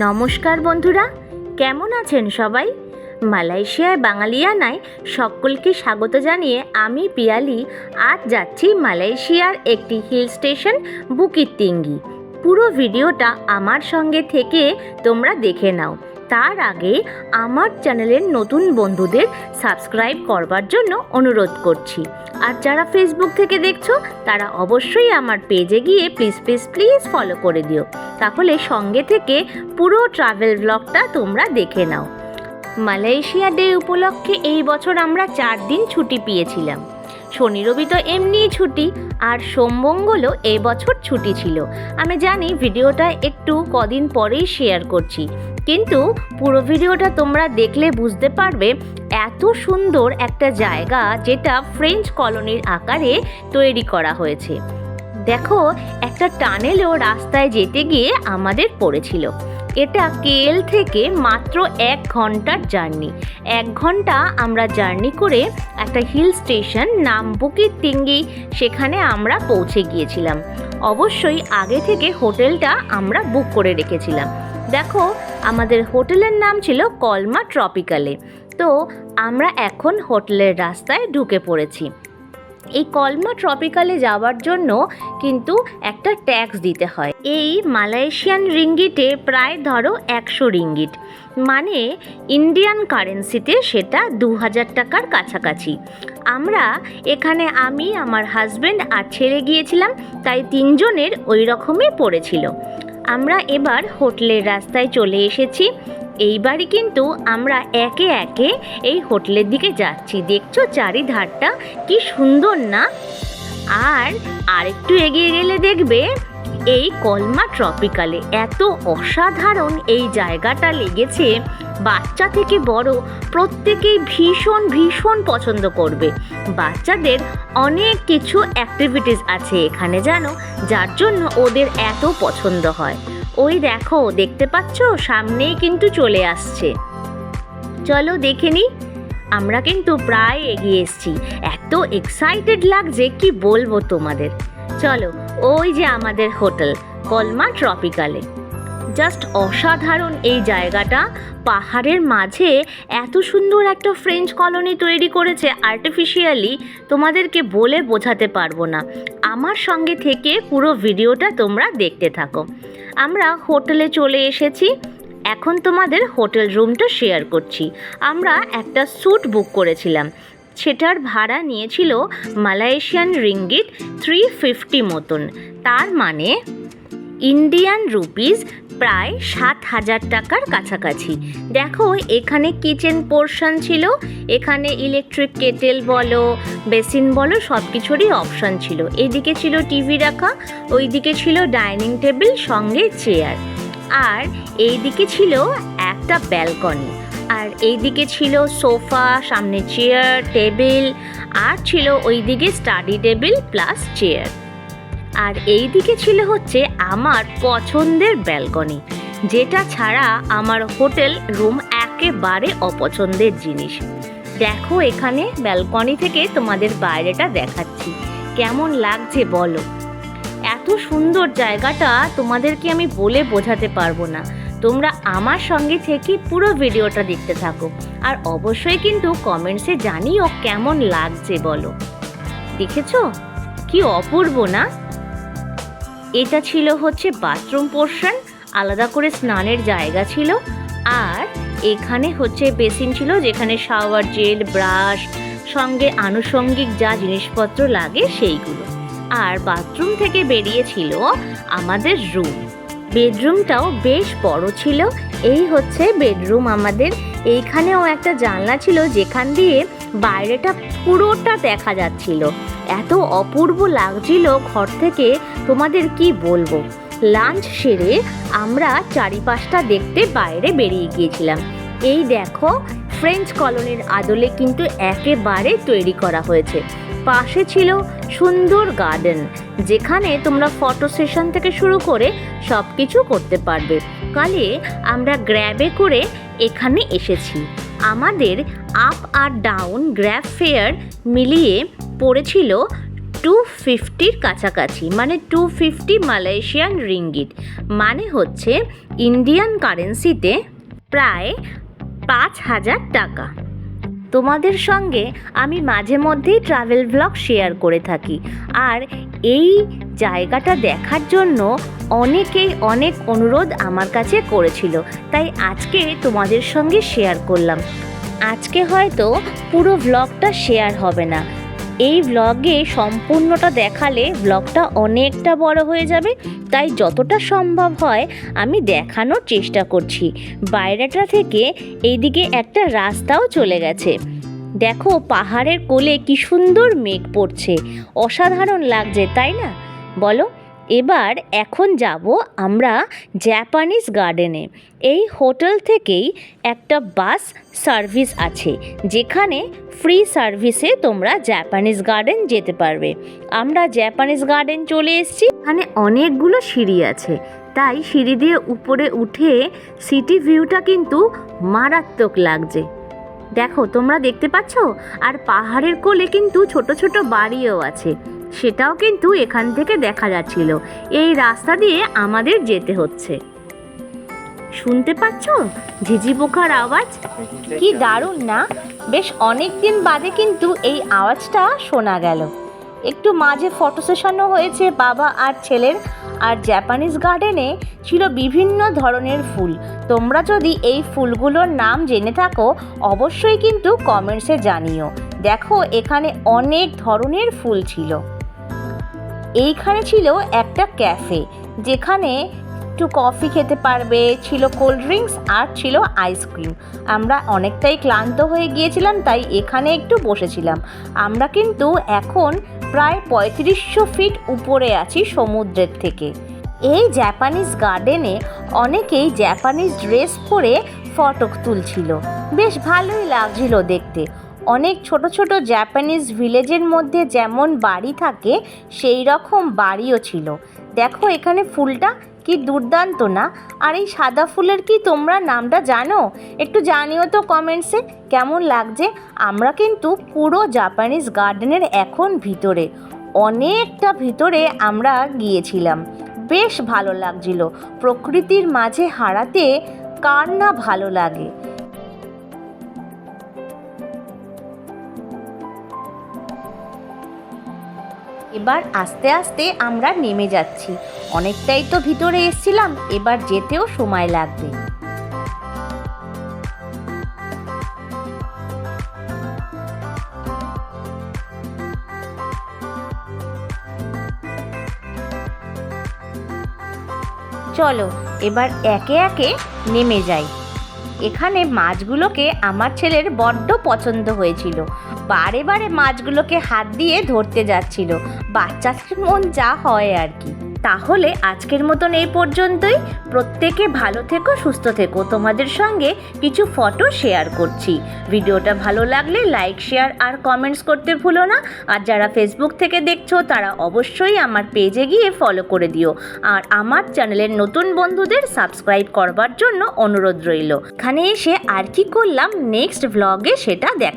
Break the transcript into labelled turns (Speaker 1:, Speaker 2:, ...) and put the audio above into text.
Speaker 1: নমস্কার বন্ধুরা, কেমন আছেন সবাই? মালয়েশিয়ায় বাঙালিয়ানায় সকলকে স্বাগত জানিয়ে আমি পিয়ালি, আজ যাচ্ছি মালয়েশিয়ার একটি হিল স্টেশন বুকিত তিঙ্গি পুরো ভিডিওটা আমার সঙ্গে থেকে তোমরা দেখে নাও। তার আগে আমার চ্যানেলের নতুন বন্ধুদের সাবস্ক্রাইব করবার জন্য অনুরোধ করছি। আর যারা ফেসবুক থেকে দেখছ, তারা অবশ্যই আমার পেজে গিয়ে প্লিজ প্লিজ প্লিজ ফলো করে দিও। তাহলে সঙ্গে থেকে পুরো ট্রাভেল ব্লগটা তোমরা দেখে নাও। মালয়েশিয়া ডে উপলক্ষে এই বছর আমরা চার দিন ছুটি পেয়েছিলাম। শনি রবি তো এমনিই ছুটি, আর সোমমঙ্গলও এই বছর ছুটি ছিল। আমি জানি ভিডিওটা একটু কদিন পরেই শেয়ার করছি, কিন্তু পুরো ভিডিওটা তোমরা দেখলে বুঝতে পারবে এত সুন্দর একটা জায়গা যেটা ফ্রেঞ্চ কলোনির আকারে তৈরি করা হয়েছে। দেখো, একটা টানেলও রাস্তায় যেতে গিয়ে আমাদের পড়েছিল। এটা কেএল থেকে মাত্র এক ঘণ্টার জার্নি। এক ঘণ্টা আমরা জার্নি করে একটা হিল স্টেশন নাম বুকিত টিঙ্গি সেখানে আমরা পৌঁছে গিয়েছিলাম। অবশ্যই আগে থেকে হোটেলটা আমরা বুক করে রেখেছিলাম। দেখো, আমাদের হোটেলের নাম ছিল কলমা ট্রপিক্যালে তো আমরা এখন হোটেলের রাস্তায় ঢুকে পড়েছি। এই কলমা ট্রপিক্যালে যাওয়ার জন্য কিন্তু একটা ট্যাক্স দিতে হয়। এই মালয়েশিয়ান রিঙ্গিটে প্রায় ধরো একশো রিঙ্গিট। মানে ইন্ডিয়ান কারেন্সিতে সেটা দু হাজার টাকার কাছাকাছি। আমরা এখানে আমি, আমার হাজব্যান্ড আর ছেলে গিয়েছিলাম, তাই তিনজনের ওই রকমই পড়েছিল। আমরা এবার হোটেলের রাস্তায় চলে এসেছি। এইবারই কিন্তু আমরা একে একে এই হোটেলের দিকে যাচ্ছি। দেখছ চারিধারটা কি সুন্দর না? আর আরেকটু এগিয়ে গেলে দেখবে এই কলমা ট্রপিক্যালে এত অসাধারণ এই জায়গাটা লেগেছে। বাচ্চা থেকে বড় প্রত্যেকেই ভীষণ ভীষণ পছন্দ করবে। বাচ্চাদের অনেক কিছু অ্যাক্টিভিটিস আছে এখানে, জানো? যার জন্য ওদের এত পছন্দ হয়। ওই দেখো, দেখতে পাচ্ছ? সামনেই কিন্তু চলে আসছে। চলো দেখে নিই আমরা কিন্তু প্রায় এগিয়ে এসেছি। এত এক্সাইটেড লাগছে, কি বলব তোমাদের? চলো, ওই যে আমাদের হোটেল, কলমা ট্রপিক্যালে জাস্ট অসাধারণ এই জায়গাটা। পাহাড়ের মাঝে এত সুন্দর একটা ফ্রেঞ্চ কলোনি তৈরি করেছে আর্টিফিশিয়ালি তোমাদেরকে বলে বোঝাতে পারব না। আমার সঙ্গে থেকে পুরো ভিডিওটা তোমরা দেখতে থাকো। আমরা হোটেলে চলে এসেছি। এখন তোমাদের হোটেল রুমটা শেয়ার করছি। আমরা একটা স্যুট বুক করেছিলাম। সেটার ভাড়া নিয়েছিল মালয়েশিয়ান রিঙ্গিট থ্রি ফিফটি মতন। তার মানে ইন্ডিয়ান রুপিস প্রায় সাত হাজার টাকার কাছাকাছি। দেখো, এখানে কিচেন পোর্শন ছিল, এখানে ইলেকট্রিক কেটেল বলো বেসিন বলো সব কিছুরই অপশান ছিল। এদিকে ছিল টিভি রাখা, ওইদিকে ছিল ডাইনিং টেবিল সঙ্গে চেয়ার আর এইদিকে ছিল একটা ব্যালকনি আর এইদিকে ছিল সোফা সামনে চেয়ার টেবিল আর ছিল ওইদিকে স্টাডি টেবিল প্লাস চেয়ার আর এই দিকে ছিল হচ্ছে আমার পছন্দের ব্যালকনি, যেটা ছাড়া আমার হোটেল রুম একেবারে অপছন্দের জিনিস। দেখো এখানে ব্যালকনি থেকে তোমাদের বাইরেটা দেখাচ্ছি। কেমন লাগছে বলো? এত সুন্দর জায়গাটা তোমাদেরকে আমি বলে বোঝাতে পারব না। তোমরা আমার সঙ্গে থেকে পুরো ভিডিওটা দেখতে থাকো। আর অবশ্যই কিন্তু কমেন্টসে জানিও কেমন লাগছে বলো। দেখেছ? কি অপূর্ব না? এটা ছিল হচ্ছে বাথরুম পোর্শন আলাদা করে স্নানের জায়গা ছিল। আর এখানে হচ্ছে বেসিন ছিল যেখানে শাওয়ার জেল ব্রাশ সঙ্গে আনুষঙ্গিক যা জিনিসপত্র লাগে সেইগুলো। আর বাথরুম থেকে বেরিয়েছিল আমাদের রুম বেডরুমটাও বেশ বড় ছিল। এই হচ্ছে বেডরুম আমাদের। এইখানেও একটা জানলা ছিল যেখান দিয়ে বাইরেটা পুরোটা দেখা যাচ্ছিল। এত অপূর্ব লাগছিল ঘর থেকে, তোমাদের কি বলব? লাঞ্চ সেরে আমরা চারিপাশটা দেখতে বাইরে বেরিয়ে গিয়েছিলাম। এই দেখো ফ্রেঞ্চ কলোনির আদলে কিন্তু একেবারে তৈরি করা হয়েছে। পাশে ছিল সুন্দর গার্ডেন যেখানে তোমরা ফটো সেশন থেকে শুরু করে সব কিছু করতে পারবে। কালে আমরা গ্র্যাবে করে এখানে এসেছি। আমাদের আপ আর ডাউন গ্র্যাব ফেয়ার মিলিয়ে পড়েছিল টু ফিফটির কাছাকাছি মানে টু ফিফটি মালয়েশিয়ান রিঙ্গিট মানে হচ্ছে ইন্ডিয়ান কারেন্সিতে প্রায় পাঁচ হাজার টাকা। তোমাদের সঙ্গে আমি মাঝে মধ্যেই ট্রাভেল ব্লগ শেয়ার করে থাকি। আর এই জায়গাটা দেখার জন্য অনেকেই অনেক অনুরোধ আমার কাছে করেছিল। তাই আজকে তোমাদের সঙ্গে শেয়ার করলাম। আজকে হয়তো পুরো ব্লগটা শেয়ার হবে না। এই ব্লগে সম্পূর্ণটা দেখালে ব্লগটা অনেকটা বড় হয়ে যাবে। তাই যতটা সম্ভব হয় আমি দেখানোর চেষ্টা করছি। বাইরেটা থেকে এইদিকে একটা রাস্তাও চলে গেছে। দেখো পাহাড়ের কোলে কি সুন্দর মেঘ পড়ছে। অসাধারণ লাগছে, তাই না? বলো, এবার এখন যাব আমরা জাপানিজ গার্ডেনে এই হোটেল থেকেই একটা বাস সার্ভিস আছে, যেখানে ফ্রি সার্ভিসে তোমরা জাপানিজ গার্ডেন যেতে পারবে। আমরা জাপানিজ গার্ডেন চলে এসেছি। এখানে অনেকগুলো সিঁড়ি আছে, তাই সিঁড়ি দিয়ে উপরে উঠে সিটি ভিউটা কিন্তু মারাত্মক লাগছে। দেখো, তোমরা দেখতে পাচ্ছ? আর পাহাড়ের কোলে কিন্তু ছোট ছোট বাড়িও আছে। সেটাও কিন্তু এখান থেকে দেখা যাচ্ছিল। এই রাস্তা দিয়ে আমাদের যেতে হচ্ছে। শুনতে পাচ্ছ? ঝিঝি পোকার আওয়াজ? কি দারুণ না? বেশ অনেক দিন বাদে কিন্তু এই আওয়াজটা শোনা গেল। একটু মাঝে ফটো সেশনও হয়েছে বাবা আর ছেলের। আর জাপানিজ গার্ডেনে ছিল বিভিন্ন ধরনের ফুল। তোমরা যদি এই ফুলগুলোর নাম জেনে থাকো, অবশ্যই কিন্তু কমেন্টসে জানিও। দেখো, এখানে অনেক ধরনের ফুল ছিল। এইখানে ছিল একটা ক্যাফে যেখানে একটু কফি খেতে পারবে, ছিল কোল্ড ড্রিঙ্কস আর ছিল আইসক্রিম আমরা অনেকটাই ক্লান্ত হয়ে গিয়েছিলাম, তাই এখানে একটু বসেছিলাম। আমরা কিন্তু এখন প্রায় পঁয়ত্রিশশো ফিট উপরে আছি সমুদ্রের থেকে। এই জাপানিজ গার্ডেনে অনেকেই জাপানিজ ড্রেস পরে ফটো তুলছিল। বেশ ভালোই লাগছিল দেখতে। অনেক ছোট ছোট জাপানিজ ভিলেজের মধ্যে যেমন বাড়ি থাকে, সেই রকম বাড়িও ছিল। দেখো এখানে ফুলটা কি দুর্দান্ত না? আর এই সাদা ফুলের কি তোমরা নামটা জানো? একটু জানিও তো কমেন্টসে কেমন লাগছে? আমরা কিন্তু পুরো জাপানিজ গার্ডেনের এখন ভিতরে, অনেকটা ভিতরে আমরা গিয়েছিলাম। বেশ ভালো লাগছিল। প্রকৃতির মাঝে হারাতে কার না ভালো লাগে? এবার আস্তে আস্তে আমরা নেমে যাচ্ছি। অনেকটাই তো ভিতরে এসছিলাম, এবার যেতেও সময় লাগবে। চলো, এবার একে একে নেমে যাই। এখানে মাছগুলোকে আমার ছেলের বড্ড পছন্দ হয়েছিল। বারে বারে মাছগুলোকে হাত দিয়ে ধরতে যাচ্ছিল। বাচ্চাদের মন যা হয় আর কি। তাহলে আজকের মতন এই পর্যন্তই। প্রত্যেকে ভালো থেকো, সুস্থ থেকো। তোমাদের সঙ্গে কিছু ফটো শেয়ার করছি। ভিডিওটা ভালো লাগলে লাইক শেয়ার আর কমেন্টস করতে ভুলো না। আর যারা ফেসবুক থেকে দেখছ, তারা অবশ্যই আমার পেজে গিয়ে ফলো করে দিও। আর আমার চ্যানেলের নতুন বন্ধুদের সাবস্ক্রাইব করবার জন্য অনুরোধ রইল। এখানে এসে আর কি করলাম? নেক্সট ভ্লগে সেটা দেখা